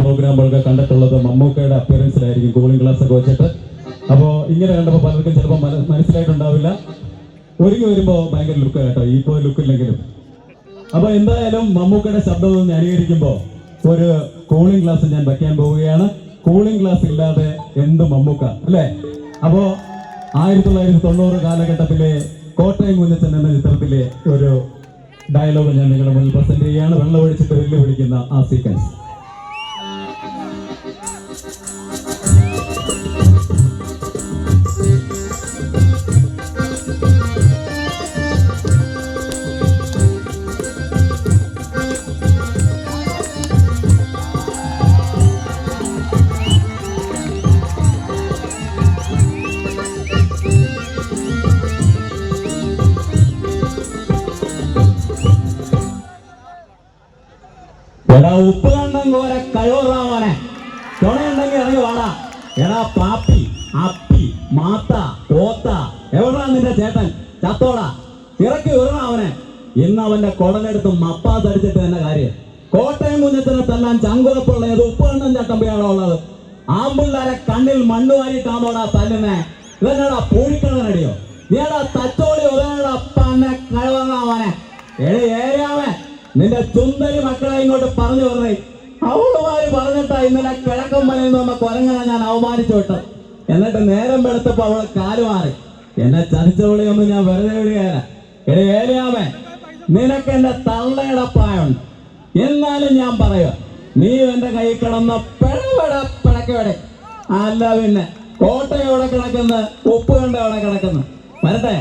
പ്രോഗ്രാമുകളൊക്കെ കണ്ടിട്ടുള്ളത് മമ്മൂക്കയുടെ അപ്പിയറൻസിലായിരിക്കും cooling glass ഒക്കെ വെച്ചിട്ട്. അപ്പോൾ ഇങ്ങനെ കണ്ടപ്പോൾ പലർക്കും ചിലപ്പോൾ മന- മനസ്സിലായിട്ടുണ്ടാവില്ല. ഒരുങ്ങി വരുമ്പോൾ ഭയങ്കര ലുക്ക് കേട്ടോ. ഇപ്പോൾ ലുക്കില്ലെങ്കിലും അപ്പൊ എന്തായാലും മമ്മൂക്കയുടെ ശബ്ദം ഒന്ന് അനുകരിക്കുമ്പോൾ ഒരു കൂളിംഗ് ഗ്ലാസ് ഞാൻ വയ്ക്കാൻ പോവുകയാണ്. കൂളിംഗ് ഗ്ലാസ് ഇല്ലാതെ എന്ത് മമ്മൂക്ക അല്ലേ? അപ്പോ ആയിരത്തി തൊള്ളായിരത്തി തൊണ്ണൂറ് കാലഘട്ടത്തിലെ കോട്ടയം കുഞ്ഞച്ചൻ എന്ന ചിത്രത്തിലെ ഒരു ഡയലോഗ് ഞാൻ നിങ്ങളുടെ മുന്നിൽ പ്രസന്റ് ചെയ്യുകയാണ്. വെള്ളം ഒഴിച്ചിട്ട് വെല്ലുവിളിക്കുന്ന ആ സീക്വൻസ് Thank you. എടാ ഉപ്പ് കണ്ടം കോര കഴിവുള്ളവനെ തുണയുണ്ടെങ്കിൽ ഇറങ്ങി വാടാ. എടാ പാപ്പി അപ്പി മാത്ത പോത്ത എവിടാ നിന്റെ ചേട്ടൻ? ചത്തോടാ. ഇറക്കി വിടണം അവനെ. ഇന്ന് അവന്റെ കുടലെടുത്ത് മപ്പാസ് അടിച്ചിട്ട് തന്നെ കാര്യം. കോട്ടയം കുഞ്ഞത്തിനെ തല്ലാൻ ചങ്കുറപ്പുള്ള ഏത് ഉപ്പ് കണ്ടം ചട്ടമ്പയാണോ ഉള്ളത്? ആമ്പിള്ളാരെ കണ്ണിൽ മണ്ണ് വാരിട്ടാണോടാ തല്ലുന്നേ. ഇവനടാ പൂഴിക്കണ്ണനടിയോ നീടാ തച്ചോടി ഒതേടാ പന്നെ കഴിവങ്ങാവനെ ഏഴ് ഏരിയാവേ നിന്റെ തുന്തരി മക്കളെ ഇങ്ങോട്ട് പറഞ്ഞു പറഞ്ഞേ. അവളുമാര് പറഞ്ഞിട്ടാ ഇന്നലെ കിഴക്കൻ മലയിൽ നിന്ന് കൊരങ്ങനെ ഞാൻ അവമാനിച്ചു വിട്ടത് എന്നിട്ട് നേരം വെളുത്തപ്പോ അവൾ കാൽ മാറി. എന്നെ ചതിച്ചവളിയൊന്നും ഞാൻ വെറുതെ വിടുകയല്ല. എടേ ഏലിയാമേ നിനക്ക് എന്റെ തള്ളയുടെ പ്രായമുണ്ട് എന്നാലും ഞാൻ പറയുക നീ എന്റെ കൈ കിടന്ന പിഴവട പിഴക്കവിടെ അല്ല പിന്നെ കോട്ടയോടെ കിടക്കുന്ന ഉപ്പ് കണ്ടവിടെ കിടക്കുന്നു? വരട്ടെ.